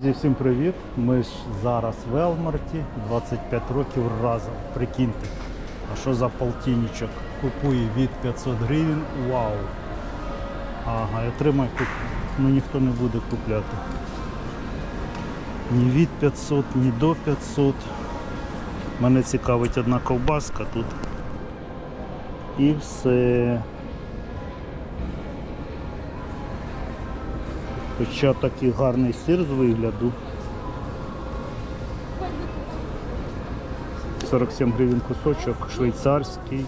Друзі, Всім привіт! Ми ж зараз в Елмарті, 25 років разом. Прикиньте, а що за полтинничок? Купує від 500 гривень. Вау! Ага, і отримай куп. Ну ніхто не буде купляти. Ні від 500, ні до 500. Мене цікавить одна ковбаска тут. І все. Хоча такий гарний сир з вигляду. 47 гривень кусочок, швейцарський.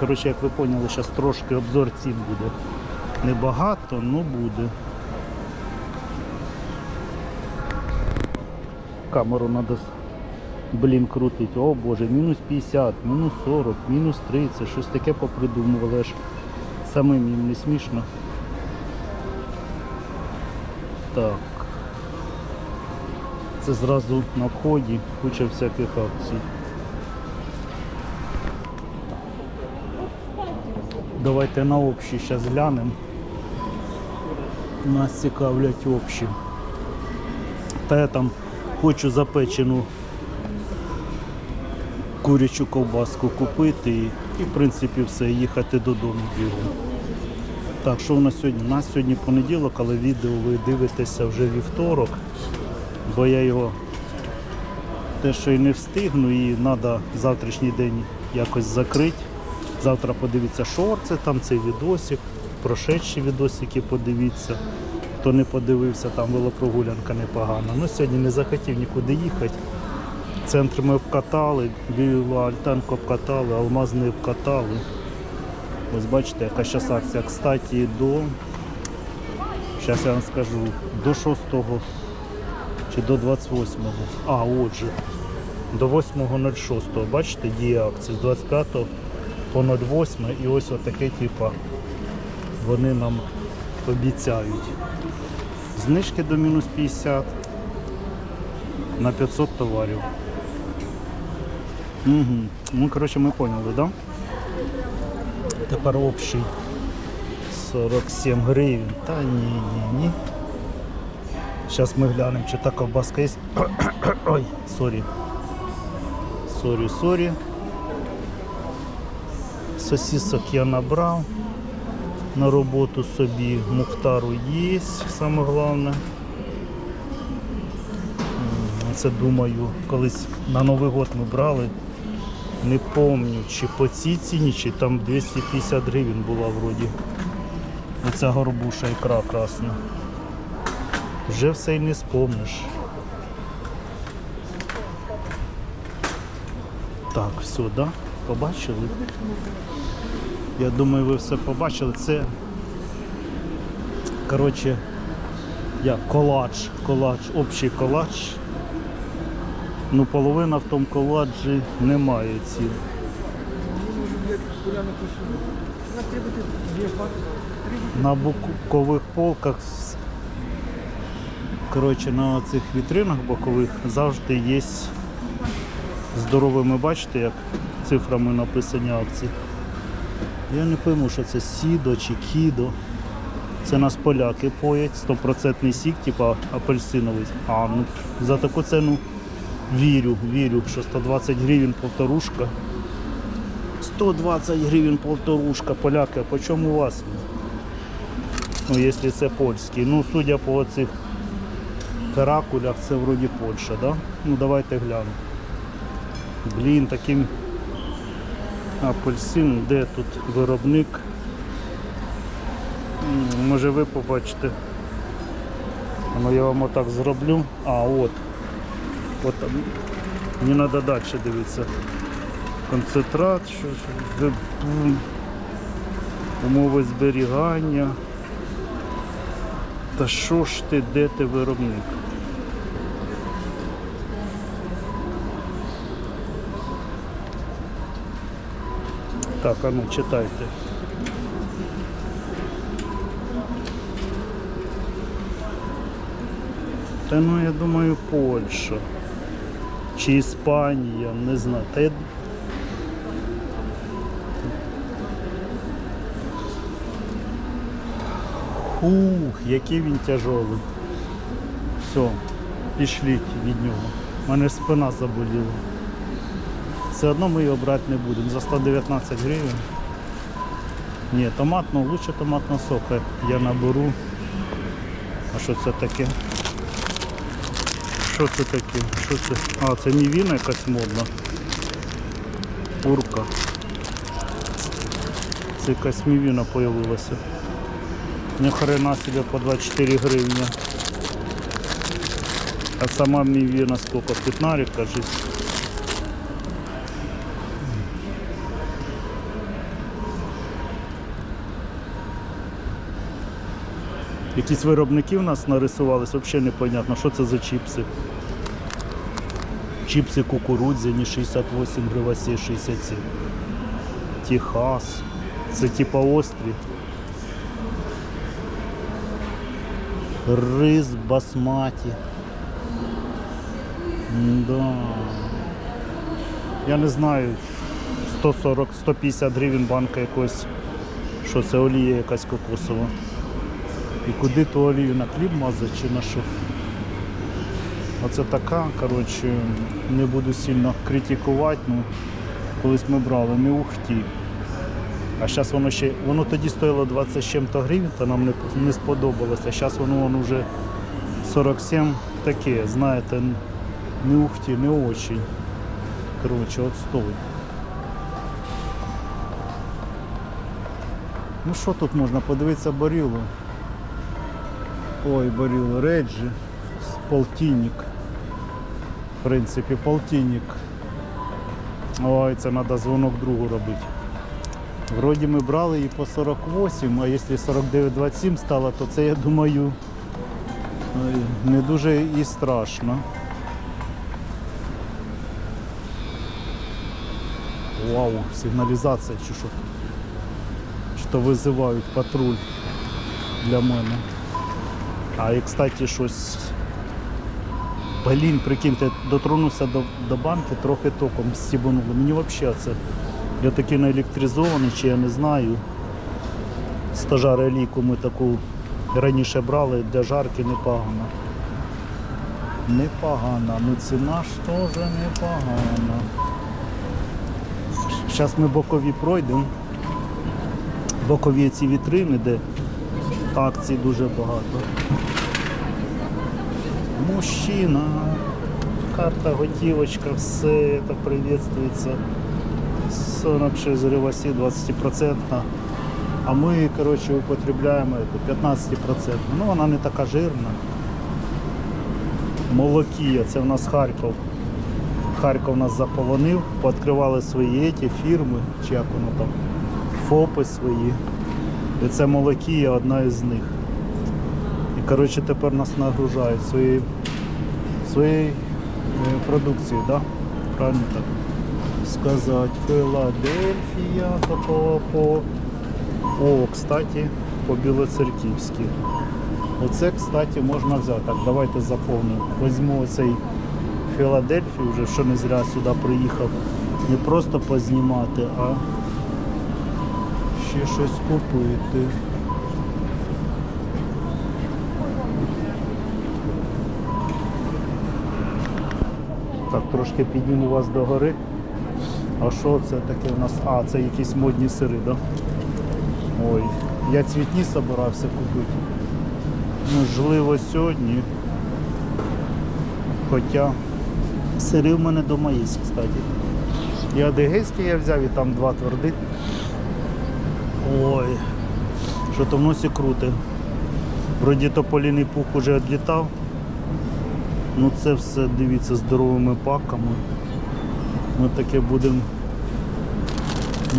Коротше, як ви поняли, зараз трошки обзор цін буде. Небагато, але буде. Камеру треба, блін, крутити. О боже, мінус 50, мінус 40, мінус 30, щось таке попридумували аж самим їм не смішно. Так. Це зразу на вході куча всяких акцій. Давайте на общі зараз глянемо. Нас цікавлять общі. Та я там хочу запечену курячу ковбаску купити і, і в принципі все, їхати додому бігом. Так, що у нас сьогодні? У нас сьогодні понеділок, але відео ви дивитеся вже вівторок, бо я його те, що і не встигну, і треба завтрашній день якось закрити. Завтра подивіться шорти, там цей відосик, прошедші відосики подивіться. Хто не подивився, там велопрогулянка непогана. Ну сьогодні не захотів нікуди їхати. Центр ми обкатали, білу обкатали, алмазний обкатали. Ось бачите, яка зараз акція. Кстати, до, зараз я вам скажу, до 6 чи до 28. А, отже, до 8.06. Бачите, діє акція з 25 по 08 і ось отаке, типа, вони нам обіцяють. Знижки до мінус 50 на 500 товарів. Угу. Ну, коротше, ми поняли, так? Да? Тепер общий 47 гривень. Та ні, ні, ні. Зараз ми глянемо, чи та ковбаска є. Ой, сорі. Сорі, сорі. Сосисок я набрав. На роботу собі мухтару є, саме головне. Це думаю, колись на Новий год ми брали. Не помню, чи по цій ціні, чи там 250 гривень була вроді. Оця горбуша ікра красна. Вже все й не спомниш. Так, все, да? Побачили? Я думаю, ви все побачили. Це коротше, як коладж, коладж, общий коладж. Ну, половина в тому коладжі немає цін. На бокових полках, коротше, на цих вітринах бокових завжди є здоровими, бачите, як цифрами написані акції. Я не пойму, що це сідо чи кідо. Це нас поляки поять, стопроцентний сік, типа апельсиновий. А, ну за таку ціну вірю, вірю, що 120 гривень полторушка. 120 гривень полторушка, поляки, по чому у вас? Ну, якщо це польський. Ну, судя по цих каракулях, це вроді Польща, да? Ну давайте глянемо. Блін, таким апельсин, де тут виробник? Може ви побачите. Ну я вам отак зроблю. А, от. От там. Мені треба далі дивитися. Концентрат, що, умови зберігання. Та що ж ти, де ти виробник? Так, а ну читайте. Та ну я думаю Польща. Чи Іспанія, не знаю. Та я... Ух, який він тяжелий. Все, пішліть від нього. У мене спина заболіла. Все одно ми його брати не будемо. За 119 гривень. Ні, томатного, лучше томатного сока я наберу. А що це таке? Що це таке? Що це? А, це мівіна якась модна. Курка. Це якась мівіна появилася. Ніхрена себе по 24 гривні. А сама мівіна сколько? 15, кажись. Якісь виробники в нас нарисувались, взагалі непонятно, що це за чіпси. Чіпси кукурудзяні 68 гривасі 67. Техас. Це типа острі. Рис басматі. Да. Я не знаю, 140-150 гривень банка якось, що це олія якась кокосова. І куди ту олію на хліб мазати чи на що? Оце така, коротше, не буду сильно критикувати, ну колись ми брали, не ухті. А зараз воно ще, воно тоді стоїло 20 з чим-то гривень, то нам не, не сподобалося. А зараз воно, воно вже 47 таке, знаєте, не ухті, не очень. Коротше, отстой. Ну що тут можна? Подивитися барілу. Ой, барілу Реджі. Полтинник. В принципі, полтинник. Ой, це треба дзвонок другу робити. Вроді ми брали її по 48, а якщо 49,27 стало, то це я думаю не дуже і страшно. Вау, сигналізація чи що? Що визивають патруль для мене. А і кстати щось. Блін, прикиньте, дотронувся до, до банки, трохи током стібануло. Мені взагалі це. Я такий наелектризований, чи я не знаю. Стажари ліку ми таку раніше брали для жарки непогано. Непогано. Ну ціна ж теж непогана. Зараз ми бокові пройдемо. Бокові ці вітрини, де акцій дуже багато. Мужчина, карта, готівочка, все це приветствується. 46 гривасі, 20%. А ми, коротше, употребляємо 15%. Ну, вона не така жирна. Молокія, це в нас Харків. Харків нас заполонив, пооткривали свої ті фірми, чи як воно там, ФОПи свої. І це Молокія одна із них. Коротше тепер нас нагружають своєю своєю е, продукцією, да? правильно так сказати. Філадельфія по О, кстати, по Білоцерківськи. Оце, кстати, можна взяти. Так, давайте заповнимо. Візьму оцей Філадельфію, вже що не зря сюди приїхав. Не просто познімати, а ще щось купити. Так, трошки підніму вас до гори. А що це таке у нас? А, це якісь модні сири, да? Ой, я цвітні збирався купити. Можливо, сьогодні. Хоча сири в мене вдома є, кстати. І адигейський я взяв, і там два твердих. Ой, що то в носі круте. Вроді тополіний пух уже відлітав. Ну це все, дивіться, здоровими паками. Ми таке будемо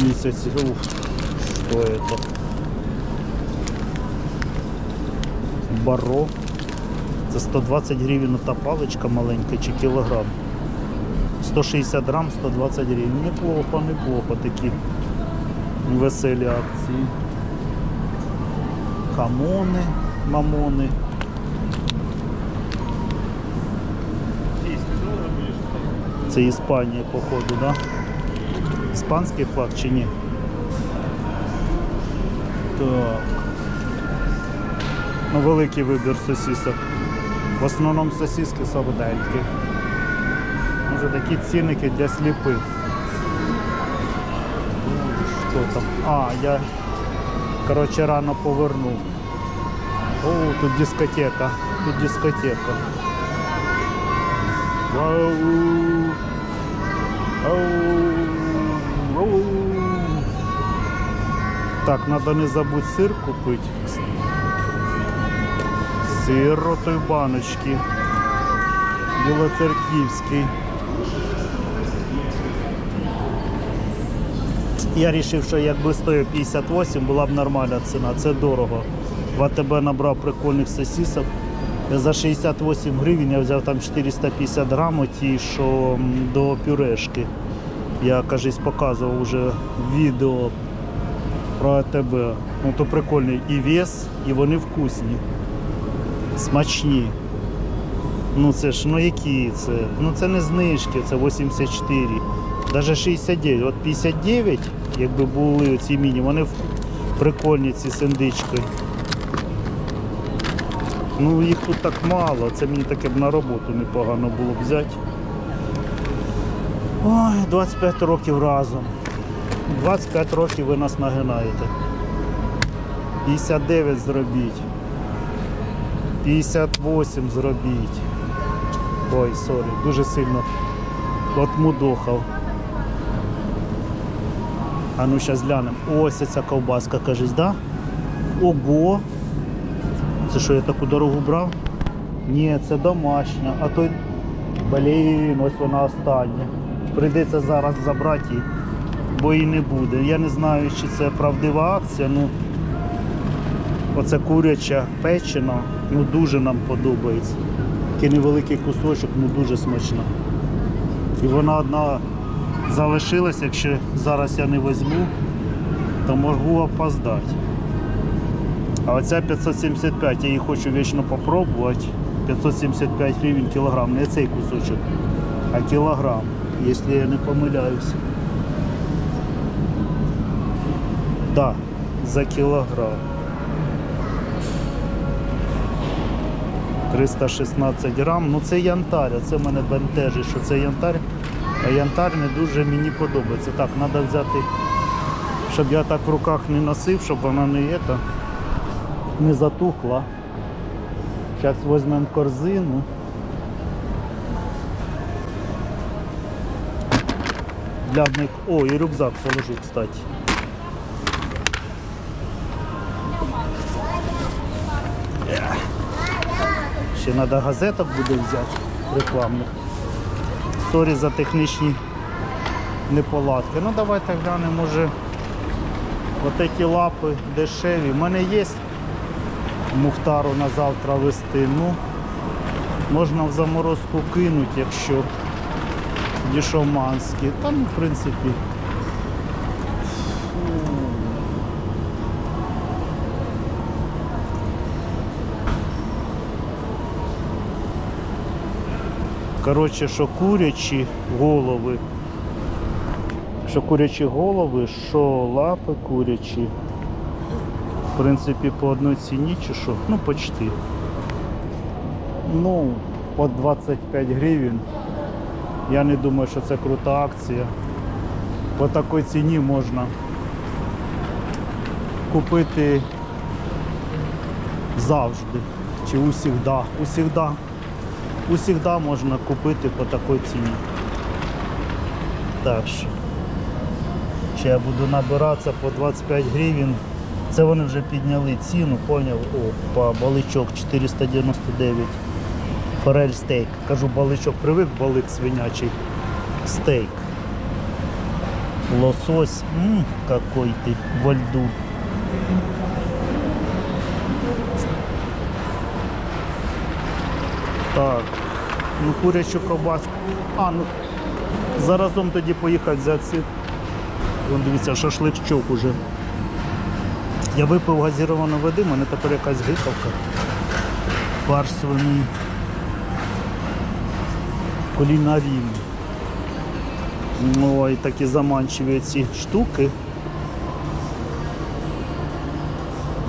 місяць. Ух, що це? Баро. Це 120 гривень та паличка маленька чи кілограм. 160 грам, 120 гривень. Неплохо, неплохо такі веселі акції. Хамони, мамони. Це Іспанія, походу, да? Іспанський флаг чи ні? Так. Ну, великий вибір сосисок. В основному сосиски солоденькі. Може такі цінники для сліпих. Що там? А, я коротше рано повернув. О, тут дискотека. Тут дискотека. Вау. Так, треба не забудь сир купити. Сир той баночки. Білоцерківський. Я вирішив, що якби стоїв 58, була б нормальна ціна. Це дорого. В АТБ набрав прикольних сосисок. За 68 гривень я взяв там 450 грам, ті, що до пюрешки. Я, кажись, показував вже відео про АТБ. Ну то прикольний і вес, і вони вкусні. Смачні. Ну це ж, ну які це? Ну це не знижки, це 84. Даже 69. От 59, якби були ці міні, вони прикольні ці синдички. Ну їх тут так мало, це мені таке б на роботу непогано було б взяти. Ой, 25 років разом. 25 років ви нас нагинаєте. 59 зробіть. 58 зробіть. Ой, сорі, дуже сильно отмудохав. А ну зараз глянемо. Ось ця ковбаска, кажись, да? Ого! Це що я таку дорогу брав? Ні, це домашня, а той. Блін, ось вона остання. Прийдеться зараз забрати бо її не буде. Я не знаю, чи це правдива акція, ну оце куряча печена, ну дуже нам подобається. Такий невеликий кусочок, ну дуже смачно. І вона одна залишилась, якщо зараз я не візьму, то можу опоздати. А оця 575, я її хочу вічно попробувати. 575 гривень кілограм, не цей кусочок, а кілограм, якщо я не помиляюся. Да, за кілограм. 316 грам. Ну це янтар, а це мене бентежить, що це янтар. А янтар не дуже мені подобається. Так, треба взяти, щоб я так в руках не носив, щоб вона не, ета, не затухла. Зараз візьмемо корзину. Для них. О, і рюкзак положу, кстати. Ще треба газеток буде взяти рекламних. Сорі за технічні неполадки. Ну давайте глянемо, може отакі лапи дешеві. У мене є мухтару на завтра вести. Ну, можна в заморозку кинути, якщо дішоманські. Там, в принципі. Коротше, що курячі голови, що курячі голови, що лапи курячі. В принципі, по одній ціні чи що? Ну, почти. Ну, по 25 гривень. Я не думаю, що це крута акція. По такій ціні можна купити завжди. Чи усігда. Усігда. Усігда можна купити по такій ціні. Так що. Ще я буду набиратися по 25 гривень. Це вони вже підняли ціну, поняв? О, по баличок 499. Форель стейк. Кажу, баличок привик, балик свинячий. Стейк. Лосось. Ммм, какой ты во льду. Так. Ну, курячу ковбаску. А, ну заразом тоді поїхати взяти. Вон дивіться, шашличок уже. Я випив газіровану води, мене тепер якась гикавка. Фарш свиний. Кулінарійний. Ой, такі заманчиві ці штуки.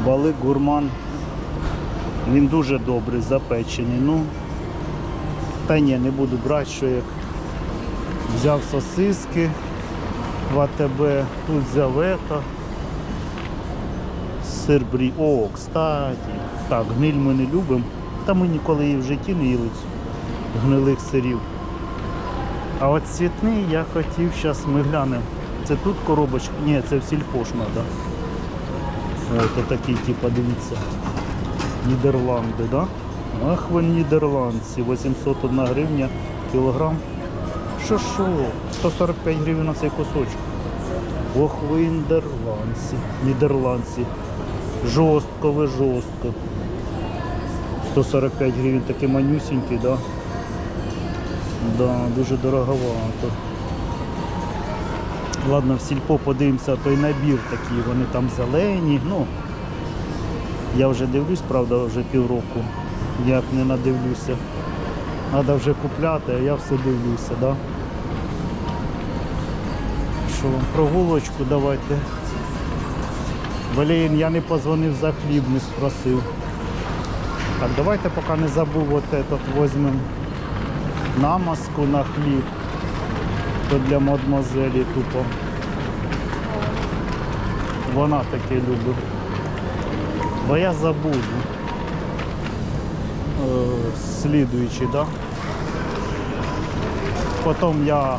Балик гурман Він дуже добрий, запечений. Ну, та ні, не буду брати, що як взяв сосиски в АТБ, тут взяв ето. Сир брі. О, кстати. Так, гниль ми не любимо. Та ми ніколи її в житті не їли гнилих сирів. А от цвітний я хотів, зараз ми глянемо. Це тут коробочка? Ні, це в сільпош треба. Ось такий, типу, дивіться. Нідерланди, да? Ах ви нідерландці, 801 гривня кілограм. Що що? 145 гривень на цей кусочок. Ох ви нідерландці. Нідерландці. Жорстко ви жорстко. 145 гривень такий манюсінький, да? Да, дуже дороговато. Ладно, в сільпо подивимося той набір такий, вони там зелені. Ну, я вже дивлюсь, правда, вже півроку. Як не надивлюся. Треба вже купляти, а я все дивлюся, да? Що, прогулочку давайте. Блін, я не позвонив за хліб, не спросив. Так, давайте поки не забув от этот візьмемо намазку на хліб. То для мадмозелі тупо. Вона таке любить. Бо я забуду. Е, слідуючий, да? Потім я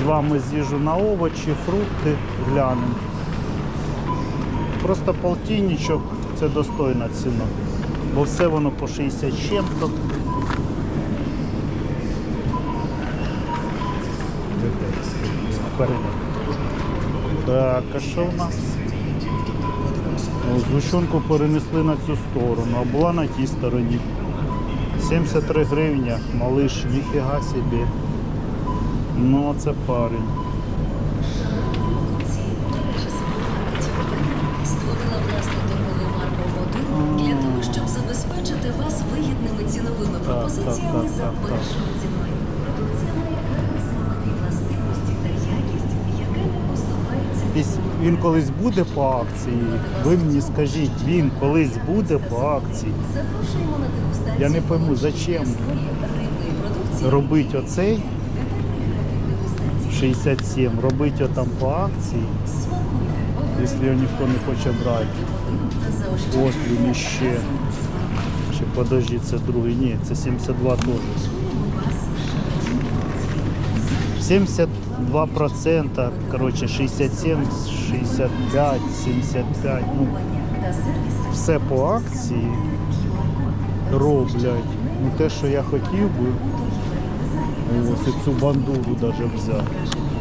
з вами з'їжджу на овочі, фрукти, глянемо. Просто полтинничок це достойна ціна. Бо все воно по 60 з чим-то. Так, а що в нас? Згущенку перенесли на цю сторону, а була на тій стороні. 73 гривня, малиш, ніфіга собі. Ну, це парень. Так, за першою ціною. Продукція має високі властивості та якість, яка не поступається Десь Він колись буде по акції. Ви мені скажіть, він колись буде по акції. Запрошуємо на дегустацію. Я не пойму, зачем. Робить оцей Дегустації. 67, робить отам по акції, якщо його ніхто не хоче брати. Ось він іще. Подожди, це другий. Ні, це 72 теж. 72%, коротше 67, 65, 75. Ну, все по акції роблять. Ну те, що я хотів би, ось цю бандуру навіть взяти.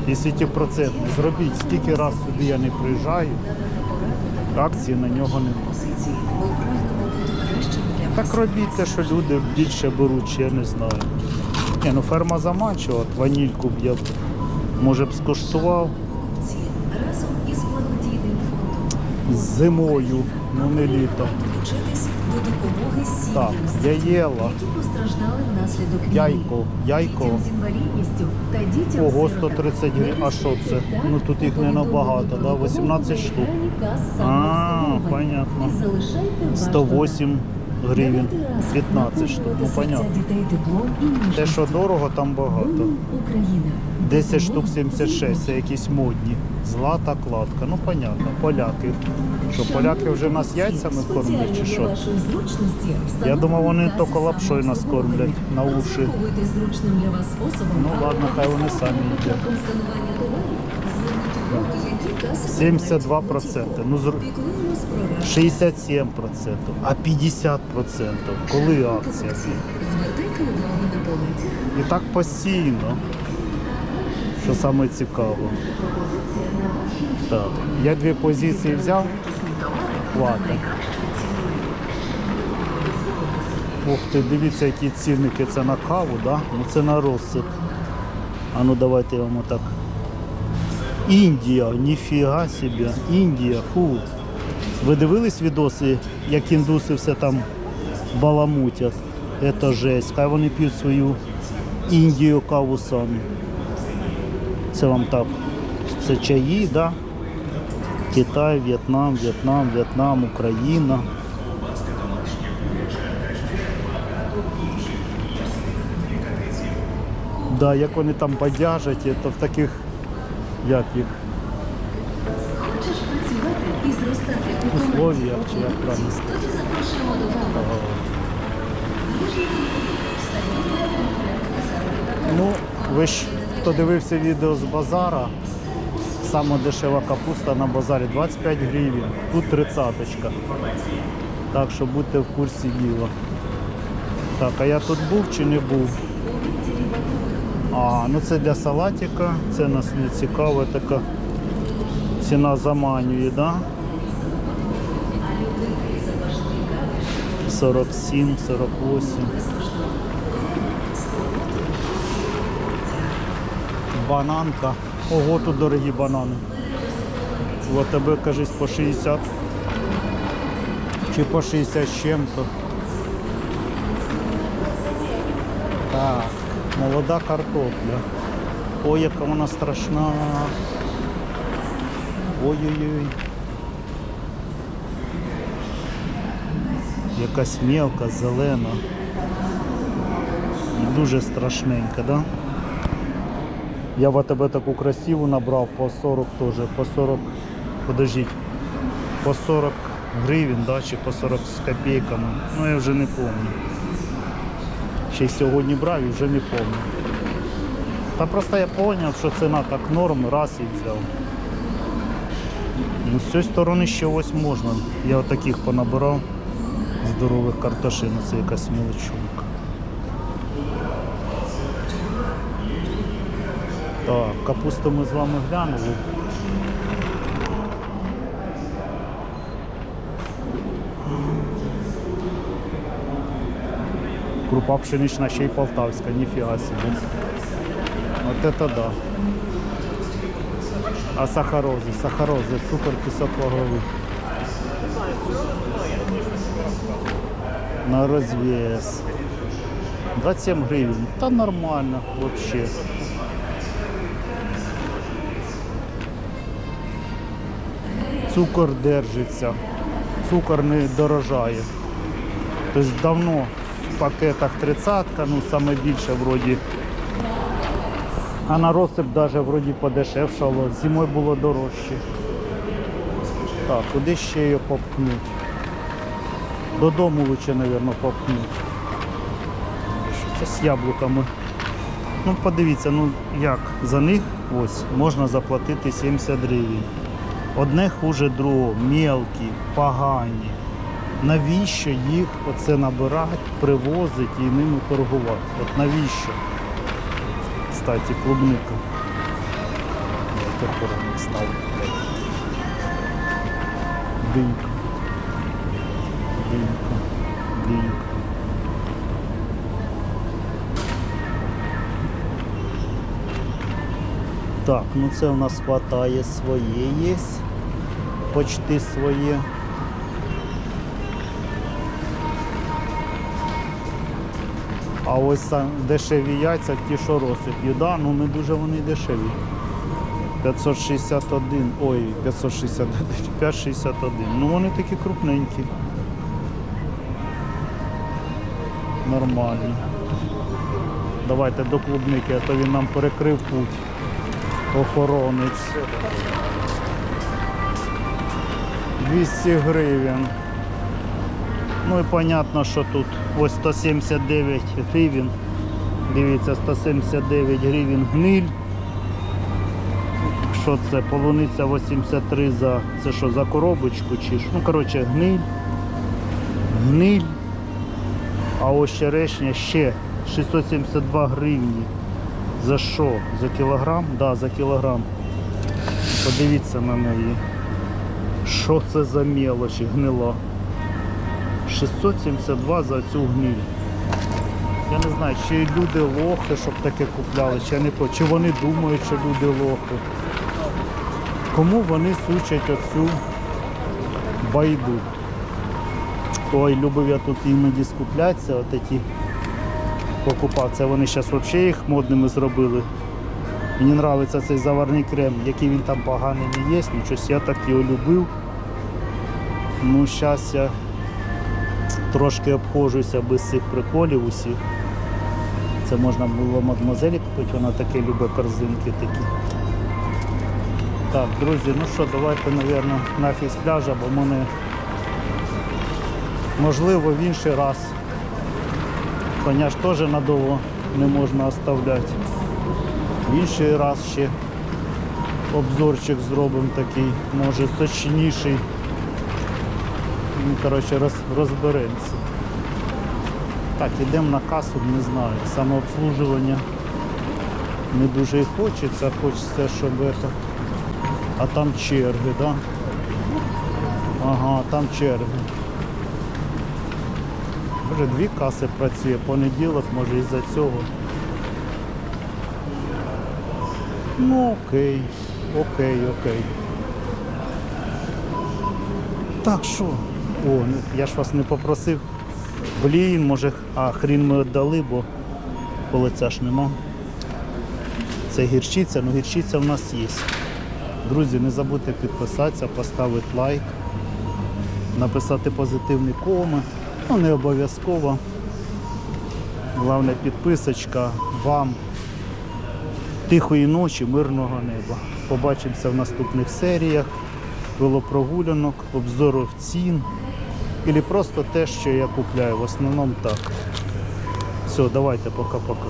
Якщо ті проценти зробіть, скільки раз сюди я не приїжджаю, акції на нього немає. Так робіть те, що люди більше беруть, я не знаю. Ні, ну ферма заманчива, от ванільку б я б, може б скуштував разом із благодійним фондом з зимою, ну не літом. долучитись до допомоги Так, сім'ям, я їла. які постраждали внаслідок війни. Яйко, яйко. Дітям з інвалідністю та дітям Ого, сиротам. 130 гривень. А що це? Ну тут їх не набагато, да? 18 штук. А, понятно. 108 гривень, 15 штук. Ну понятно. Те, що дорого, там багато. Україна. 10 штук 76, це якісь модні. Злата кладка. Ну понятно, поляки. Що, поляки вже нас яйцями кормлять чи що? Я думав, вони тільки лапшою нас кормлять на уші. Ну ладно, хай вони самі їдять. Шляхом сканування товарів, зверніть увагу, які каси 72%. Ну, зр- Піклуємось про вас. 67%, а 50%. Коли акція? І так постійно. Що саме цікаво. Так, я дві позиції взяв. Хватить. Ух ти, дивіться, які цінники це на каву, да? Ну це на розсип. А ну давайте я вам отак. Індія, ніфіга себе. Індія, фу. Ви дивились відоси, як індуси все там баламутять. Це жесть. Хай вони п'ють свою Індію каву самі. Це вам так. Це чаї, да? Китай, В'єтнам, В'єтнам, В'єтнам, Україна. Да, Як вони там бадяжать, то в таких як їх, Хочеш працювати і зростати у Условіях, чи як правильно Тоді запрошуємо до вами. Ну, ви ж хто дивився відео з базара, сама дешева капуста на базарі 25 гривень, тут 30 Так що будьте в курсі діла. Так, а я тут був чи не був? А, ну це для салатика, це нас не цікаво, така ціна заманює, да? 47, 48. Бананка. Ого, тут дорогі банани. Вот тебе, кажись, по 60. Чи по 60 з чим-то. Так, молода картопля. Ой, яка вона страшна. Ой-ой-ой. Якась мелка, зелена. Дуже страшненька, да? Я в тебе таку красиву набрав по 40 теж, по 40, подождіть, по 40 гривень, да, чи по 40 з копійками. Ну я вже не пам'ятаю. Ще й сьогодні брав і вже не пам'ятаю. Та просто я зрозумів, що ціна так норм, раз і взяв. Ну, з цієї сторони ще ось можна. Я отаких понабирав здорових картошин, це якась мілочунка. Так, капусту ми з вами глянули. Крупа пшенична ще й полтавська, ніфіга собі. От это да. А сахарози, сахарози, цукор пісок ваговий. На розвес. 27 гривень. Та нормально вообще. Цукор держиться. Цукор не дорожає. Тобто давно пакетах 30 ну саме більше вроді. А на розсип навіть вроді подешевшало. Зимою було дорожче. Так, куди ще її попхнути? Додому лучше, мабуть, попхнути. Що це з яблуками? Ну подивіться, ну як за них ось можна заплатити 70 гривень. Одне хуже другого, мелкі, погані. Навіщо їх оце набирати, привозити і ними торгувати? От навіщо? Кстати, клубника. Акуратно став. Динька. Динька. Динька. Так, ну це у нас хватає своє є. Почти своє. А ось дешеві яйця, ті, що розсип'ю, да? ну не дуже вони дешеві. 561, ой, 561, 561. Ну вони такі крупненькі. Нормальні. Давайте до клубники, а то він нам перекрив путь. Охоронець. 200 гривень. Ну і понятно, що тут ось 179 гривень. Дивіться, 179 гривень гниль. Що це? Полуниця 83 за це що, за коробочку чи ж? Ну, коротше, гниль. Гниль. А ось черешня ще 672 гривні. За що? За кілограм? Так, да, за кілограм. Подивіться на неї. Що це за мелочі гнила? 672 за цю гниль. Я не знаю, чи люди лохи, щоб таке купляли, чи, не, чи вони думають, що люди лохи. Кому вони сучать оцю байду? Ой, любив я тут іноді скуплятися, от ті покупав. Це вони зараз взагалі їх модними зробили. Мені подобається цей заварний крем, який він там поганий не є, ну щось я так його любив. Ну, зараз я трошки обходжуся без цих приколів усіх. Це можна було мадмозелі купити, вона таке любить корзинки такі. Так, друзі, ну що, давайте, мабуть, нафіг з пляжа, бо мене можливо в інший раз. Коня ж теж надовго не можна оставляти. В інший раз ще обзорчик зробимо такий, може сочніший. Ну, коротше, роз, розберемося. Так, ідемо на касу, не знаю. Самообслужування не дуже і хочеться, хочеться, щоб это. А там черги, да? Ага, там черги. Вже дві каси працює, понеділок, може із-за цього. Ну окей, окей, окей. Так що? О, ну, я ж вас не попросив. Блін, може, а хрін ми віддали, бо полиця ж нема. Це гірчиця, ну гірчиця в нас є. Друзі, не забудьте підписатися, поставити лайк, написати позитивний комент. Ну, не обов'язково. Головне підписочка вам. Тихої ночі, мирного неба. Побачимося в наступних серіях, велопрогулянок, обзорів цін. Или просто те, що я купляю. В основному так. Все, давайте, пока-пока.